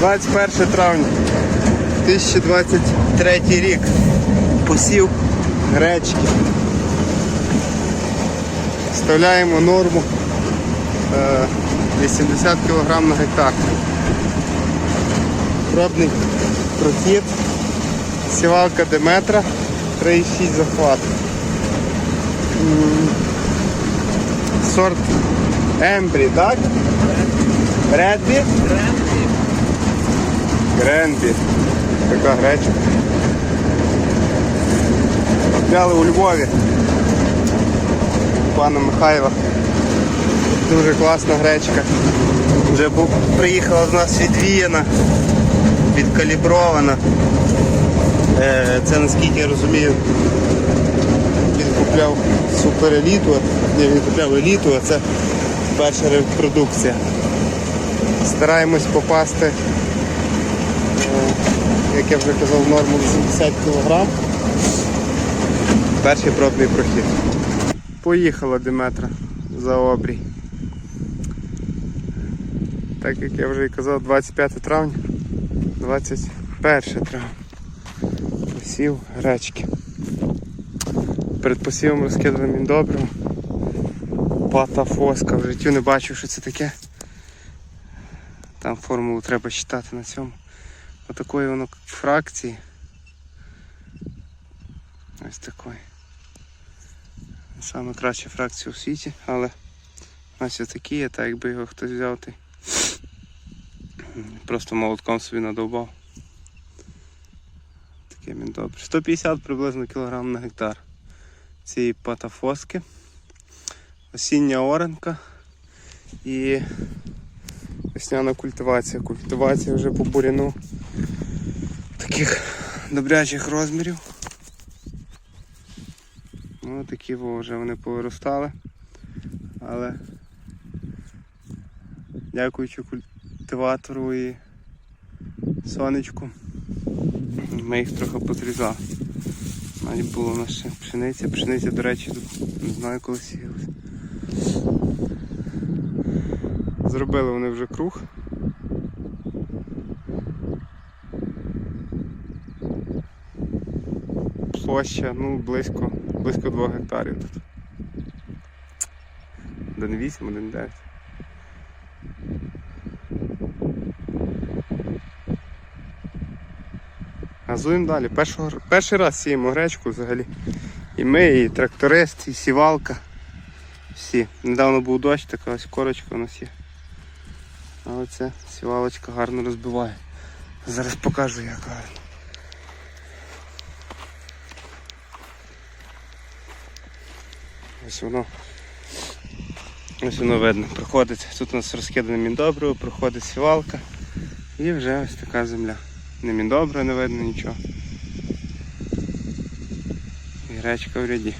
21 травня 2023 рік. Посів гречки. Вставляємо норму е, 80 кг на гектар. Пробний прохід. Сівалка Деметра 3,6 захват. Сорт Ембрі, так? Редбі? Гренбі. Така гречка. Купляли у Львові. Пана Михайла. Дуже класна гречка. Вже приїхала з нас відвіяна, відкалібрована. Е, Це наскільки я розумію, він купляв супереліту, не він купляв еліту, а це перша репродукція. Стараємось попасти, як я вже казав, норму 80 кг. Перший пробний прохід. Поїхала Диметра за обрій. Так як я вже і казав, 25 травня, 21 травня. Посів гречки. Перед посівом розкидали міндобриво. Пата фоска. В життю не бачив, що це таке. Там формулу треба читати на цьому. Отакої воно фракції. Ось такої. Саме краща фракція у світі, але ось такі є, так якби його хтось взяв, ти просто молотком собі надовбав. Таке він добре. 150 приблизно кілограм на гектар цієї патафоски. Осіння оренка і весняна культивація. Культивація вже по буряну таких добрячих розмірів. Ну, такі вже вони повиростали. Але дякуючи культиватору і сонечку, ми їх трохи подрізали. Навіть було ще пшениця. Пшениця, до речі, не знаю коли сіялась. Зробили вони вже круг. Площа, ну, близько, близько 2 гектарів тут. 1,8, 1,9. Газуємо далі. Першого, перший раз сіємо гречку взагалі. І ми, і тракторист, і сівалка. Всі. Недавно був дощ, така ось корочка у нас є. Але ця сівалочка гарно розбиває. Зараз покажу як гарно. Ось воно. Ось воно видно. Проходить. Тут у нас розкидане міндобриво, проходить сівалка. І вже ось така земля. Не міндобра не видно нічого. І гречка в ряді.